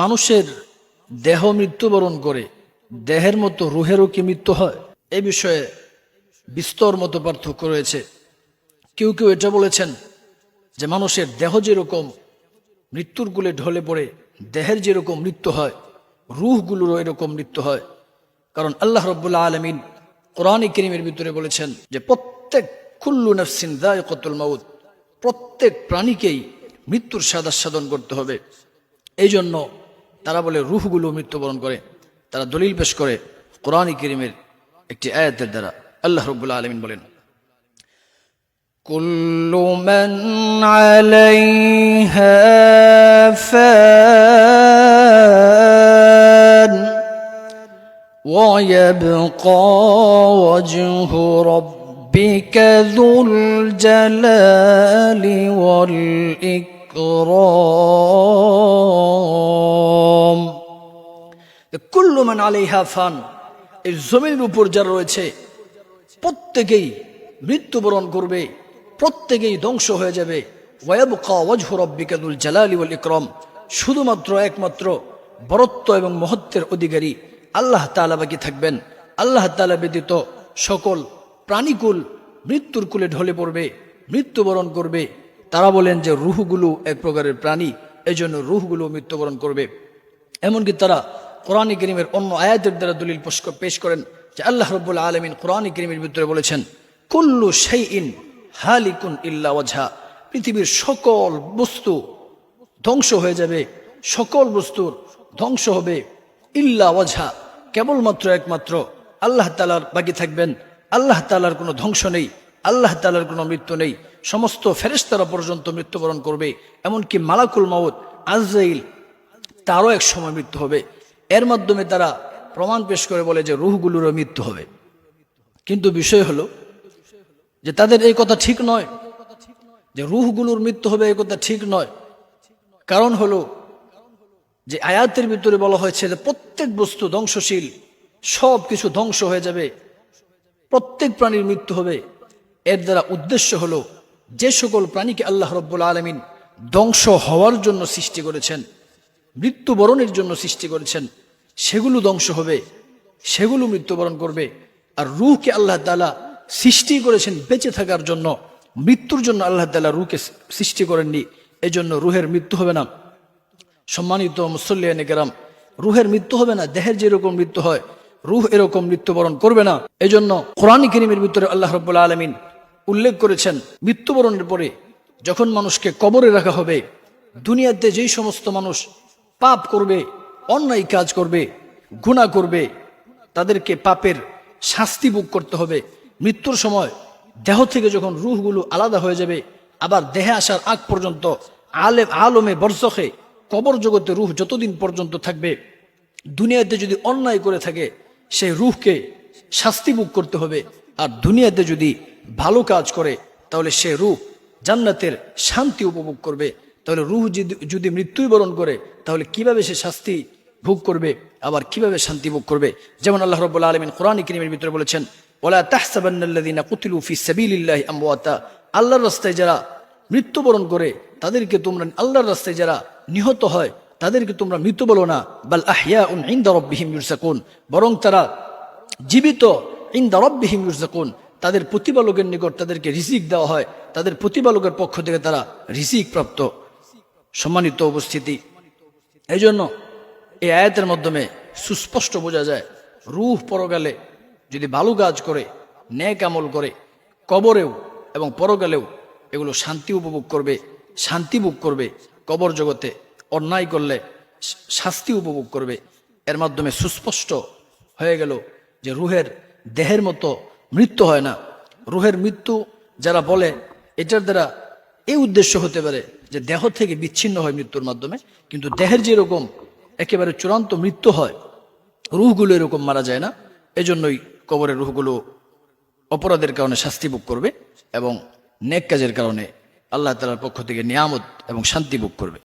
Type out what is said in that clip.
মানুষের দেহ মৃত্যুবরণ করে, দেহের মতো রুহেরও কি মৃত্যু হয়? এ বিষয়ে বিস্তর মতো পার্থক্য রয়েছে। কেউ কেউ এটা বলেছেন যে মানুষের দেহ যেরকম মৃত্যুর গুলে ঢলে পড়ে, দেহের যেরকম মৃত্যু হয়, রুহগুলোরও এরকম মৃত্যু হয়। কারণ আল্লাহ রব্বুল্লাহ আলমিন কোরআন করিমের ভিতরে বলেছেন যে প্রত্যেক কুল্লু নফসিন দায় কতুল মাউদ প্রত্যেক প্রাণীকেই মৃত্যুর সাদা সাধন করতে হবে। এই জন্য তারা বলে রুহগুলো মৃত্যুবরণ করে তারা দলিল পেশ করে কোরআন করিমের একটি আয়াতের দ্বারা আল্লাহ রব্বুল্লাহ আলমিন বলেন كل من عليها فان ويبقى وجه ربك ذو الجلال والإكرام কুল্লু মান আলাইহা ফান, এই জমির উপর যারা রয়েছে, প্রত্যেকেই মৃত্যুবরণ করবে, প্রত্যেকেই ধ্বংস হয়ে যাবে। ইকরাম, শুধুমাত্র একমাত্র বরত্ব এবং মহত্বের অধিকারী আল্লাহ তাআলা বাকি থাকবেন। আল্লাহ তাআলা ব্যতীত সকল প্রাণীকুল মৃত্যুর কুলে ঢলে পড়বে, মৃত্যুবরণ করবে। তারা বলেন যে রুহগুলো এক প্রকারের প্রাণী এই জন্য রুহগুলো মৃত্যুবরণ করবে। এমনকি তারা কোরআন করিমের অন্য আয়াতের দ্বারা দলিল পেশ করেন যে আল্লাহ রব্বুল আলমিন কোরআন করিমের ভিতরে বলেছেন, কুল্লু সেই ইন হালিকুন ইল্লা পৃথিবীর সকল বস্তু ধ্বংস হয়ে যাবে, সকল বস্তুর ধ্বংস হবে ইল্লা ওয়াজহা, কেবলমাত্র একমাত্র আল্লাহ তালার বাকি থাকবেন। আল্লাহ তালার কোনো ধ্বংস নেই, আল্লাহ তালার কোনো মৃত্যু নেই। সমস্ত ফেরেশতারা পর্যন্ত মৃত্যুবরণ করবে, এমনকি মালাকুল মাউদ আজরাইল, তারও এক সময় মৃত্যু হবে। এর মাধ্যমে তারা প্রমাণ পেশ করে বলে যে রুহগুলোরও মৃত্যু হবে। কিন্তু বিষয় হলো যে তাদের এই কথা ঠিক নয়, যে রুহগুলোর মৃত্যু হবে এই কথা ঠিক নয়। কারণ হলো যে আয়াতের ভিতরে বলা হয়েছে যে প্রত্যেক বস্তু ধ্বংসশীল, সব কিছু ধ্বংস হয়ে যাবে, প্রত্যেক প্রাণীর মৃত্যু হবে। এর দ্বারা উদ্দেশ্য হলো যে সকল প্রাণীকে আল্লাহ রব্বুল আলমিন ধ্বংস হওয়ার জন্য সৃষ্টি করেছেন। মৃত্যুবরণের জন্য সৃষ্টি করেছেন। সেগুলো ধ্বংস হবে, সেগুলো মৃত্যুবরণ করবে। আর রুহকে আল্লাহ তালা সৃষ্টি করেছেন বেঁচে থাকার জন্য। মৃত্যুর জন্য আল্লাহ তালা রুহকে সৃষ্টি করেননি, এজন্য রুহের মৃত্যু হবে না। সম্মানিত মুসল্লিয়ান কেরাম, রুহের মৃত্যু হবে না, দেহের যেরকম মৃত্যু হয়, রুহ এরকম মৃত্যুবরণ করবে না। এজন্য কোরআন করিমের ভিতরে আল্লাহ রব্বুল্লা আলমিন উল্লেখ করেছেন, মৃত্যুবরণের পরে যখন মানুষকে কবরে রাখা হবে, দুনিয়াতে যেই সমস্ত মানুষ পাপ করবে, অন্যায় কাজ করবে গুণা করবে, তাদেরকে পাপের শাস্তি ভোগ করতে হবে। মৃত্যুর সময় দেহ থেকে যখন রুহগুলো আলাদা হয়ে যাবে, আবার দেহে আসার আগ পর্যন্ত আলেম, আলমে বর্ষকে কবর জগতে রুহ যতদিন পর্যন্ত থাকবে, দুনিয়াতে যদি অন্যায় করে থাকে, সেই রুহকে শাস্তি ভোগ করতে হবে। আর দুনিয়াতে যদি ভালো কাজ করে, তাহলে সে রুহ জান্নাতের শান্তি উপভোগ করবে। তাহলে রুহ যদি যদি মৃত্যুই বরণ করে, তাহলে কীভাবে সে শাস্তি ভোগ করবে? আবার কীভাবে শান্তি ভোগ করবে? যেমন আল্লাহ রব্বুল আলমিন কোরআন করিমের ভিতরে বলেছেন আল্লাহর রাস্তায় যারা মৃত্যুবরণ করে, তাদেরকে তোমরা, আল্লাহর রাস্তায় যারা নিহত হয়, তাদেরকে তোমরা মৃত বলো না। বাল আহিয়া উন ইন্দা রব্বিহিম ইউরসাকুন। বরং তারা জীবিত ইন্দা রব্বিহিম ইউরসাকুন। তাদের প্রতিপালকের নিকট তাদেরকে রিজিক দেওয়া হয়। তাদের প্রতিপালকের পক্ষ থেকে তারা রিজিক প্রাপ্ত। সম্মানিত উপস্থিতি। এই জন্য এই আয়াতের মাধ্যমে সুস্পষ্ট বোঝা যায়, রুহ পরকালে যদি ভালো কাজ করে ন্যাক আমল করে, কবরেও এবং পরকালেও এগুলো শান্তি উপভোগ করবে, শান্তি ভোগ করবে, কবর জগতে অন্যায় করলে শাস্তি উপভোগ করবে। এর মাধ্যমে সুস্পষ্ট হয়ে গেল যে রুহের দেহের মতো মৃত্যু হয় না। রুহের মৃত্যু যারা বলে, এটার দ্বারা এই উদ্দেশ্য হতে পারে যে দেহ থেকে বিচ্ছিন্ন হয় মৃত্যুর মাধ্যমে, কিন্তু দেহের যেরকম একেবারে চূড়ান্ত মৃত্যু হয়, রুহগুলো এরকম মারা যায় না। এজন্যই কবরের রুহগুলো অপরাধের কারণে শাস্তি ভোগ করবে এবং নেক কাজের কারণে আল্লাহ তালার পক্ষ থেকে নিয়ামত এবং শান্তি ভোগ করবে।